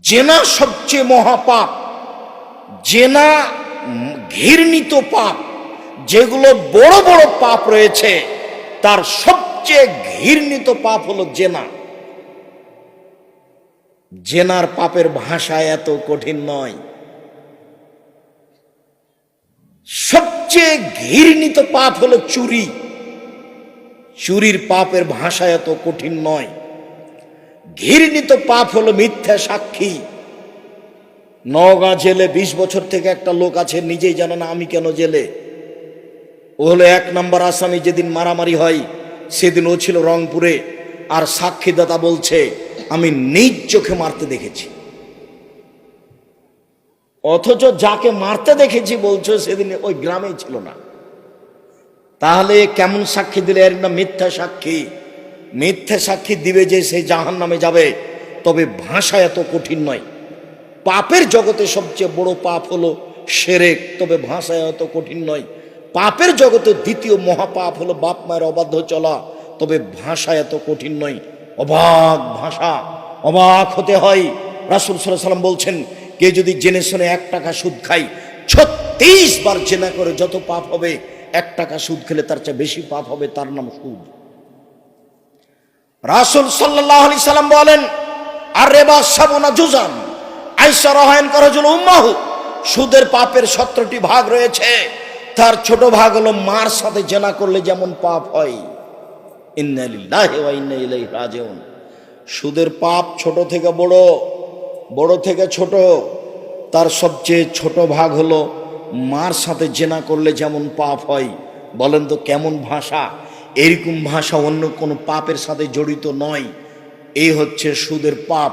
জেনা সবচেয়ে মহাপাপ, জেনা ঘৃণিত পাপ, যেগুলো বড় বড় পাপ রয়েছে, তার সবচেয়ে ঘৃণিত পাপ হলো জেনা। জেনার পাপের ভাষা এত কঠিন নয়। সবচেয়ে ঘৃণিত পাপ হলো চুরি। চুরির পাপের ভাষা এত কঠিন নয়। ঘৃণিত পাপ হলো মিথ্যা সাক্ষী। নওগাঁ জেলে ২০ বছর থেকে একটা লোক আছে, নিজেই জানে না আমি কেন জেলে। ও হলো এক নম্বর আসামি, যেদিন মারামারি হয়, সেদিন ও ছিল রংপুরে, আর সাক্ষীদাতা বলছে, আমি নিজ চোখে মারতে দেখেছি। অথচ যাকে মারতে দেখেছি বলছো, সেদিন ওই গ্রামেই ছিল না। তাহলে কেমন সাক্ষী দিলে? এর না মিথ্যা সাক্ষী। মিথ্যা সাক্ষী দিবে যে সে জাহান নামে যাবে, তবে ভাষা এত কঠিন নয়। পাপের জগতে সবচেয়ে বড় পাপ হলো সেরেক, তবে ভাষা এত কঠিন নয়। পাপের জগতে দ্বিতীয় মহাপাপ হলো বাপ মায়ের অবাধ্য চলা, তবে ভাষা এত কঠিন নয়। অবাক ভাষা, অবাক হতে হয়। রাসুল সাল্লাম বলছেন, কে যদি জেনে শুনে এক টাকা সুদ খাই ছত্রিশ বার জেনা করে যত পাপ হবে, এক টাকা সুদ খেলে তার চেয়ে বেশি পাপ হবে তার নাম সুদ। রাসুল সাল্লাহ আলি সাল্লাম বলেন, আর রেবা সাবনা জুজান আইসা রহায়ন করা জন্য উম্মাহু, সুদের পাপের সতেরোটি ভাগ রয়েছে, তার ছোট ভাগ হলো মার সাথে জেনা করলে যেমন পাপ হয়। ইন্না সুদের পাপ ছোট থেকে বড় বড় থেকে ছোট, তার সবচেয়ে ছোট ভাগ হলো মার সাথে জেনা করলে যেমন পাপ হয়। বলেন তো কেমন ভাষা? এরকম ভাষা অন্য কোনো পাপের সাথে জড়িত নয়। এই হচ্ছে সুদের পাপ।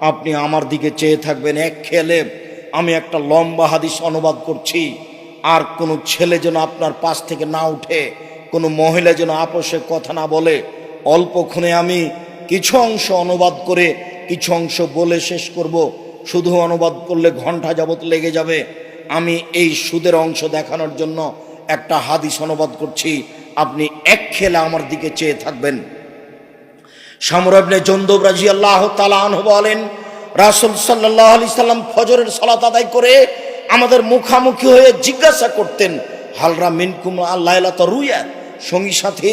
আপনি আমার দিকে চেয়ে থাকবেন এক খেলে। আমি একটা লম্বা হাদিস অনুবাদ করছি। আর কোনো ছেলে যেন আপনার পাশ থেকে না উঠে, কোনো মহিলা যেন আপোষে কথা না বলে। অল্পক্ষণে আমি কিছু অংশ অনুবাদ করে, কিছু অংশ বলে শেষ করব। শুধু অনুবাদ করলে ঘণ্টা যাবত লেগে যাবে। আমি এই সুদের অংশ দেখানোর জন্য একটা হাদিস অনুবাদ করছি। আপনি এক খেলা আমার দিকে চেয়ে থাকবেন। সামরাবনে জন্দব রাজি আল্লাহ তালাহ বলেন, রাসুল সাল্লাহ আলি সাল্লাম ফজরের সালাত আদায় করে আমাদের মুখামুখি হয়ে জিজ্ঞাসা করতেন হালরা মিনকুম আল্লাহ রুইয়া সঙ্গী সাথে,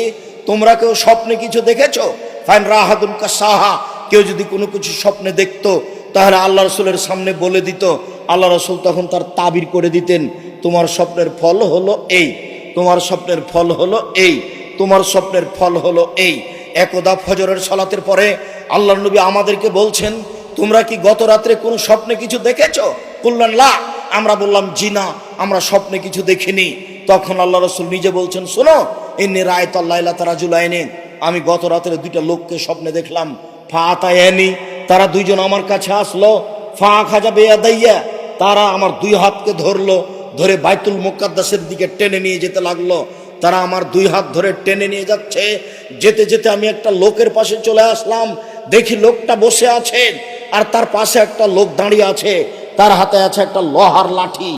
তোমরা কেউ স্বপ্নে কিছু দেখেছ? ফাইন রাহাদুল সাহা কেউ যদি কোনো কিছু স্বপ্নে দেখতো, তাহলে আল্লাহ রসুলের সামনে বলে দিত, আল্লাহ রসুল তখন তার তাবির করে দিতেন, তোমার স্বপ্নের ফল হলো এই। তোমার স্বপ্নের ফল হলো এই, তোমার স্বপ্নের ফল হলো এই। একদা ফজরের সলাতের পরে আল্লাহ নবী আমাদেরকে বলছেন, তোমরা কি গত রাত্রে কোনো স্বপ্নে কিছু দেখেছ? বললেন লা আমরা বললাম, জি না, আমরা স্বপ্নে কিছু দেখিনি। তখন আল্লাহ রসুল নিজে বলছেন, শোনো এনে রায় তাল্লাহ তারা জুলাইনে আমি গত রাত্রে দুইটা লোককে স্বপ্নে দেখলাম ফা আতায়ানি তারা দুইজন আমার কাছে আসলো ফা খাজা বেয়া দাইয়া তারা আমার দুই হাতকে ধরলো ধরে বাইতুল মোকাদ্দাসের দিকে টেনে নিয়ে যেতে লাগল। তারা আমার দুই হাত ধরে টেনে নিয়ে যাচ্ছে। যেতে যেতে আমি একটা লোকের পাশে চলে আসলাম। দেখি লোকটা বসে আছেন আর তার পাশে একটা লোক দাঁড়িয়ে আছে। তার হাতে আছে একটা লোহার লাঠি।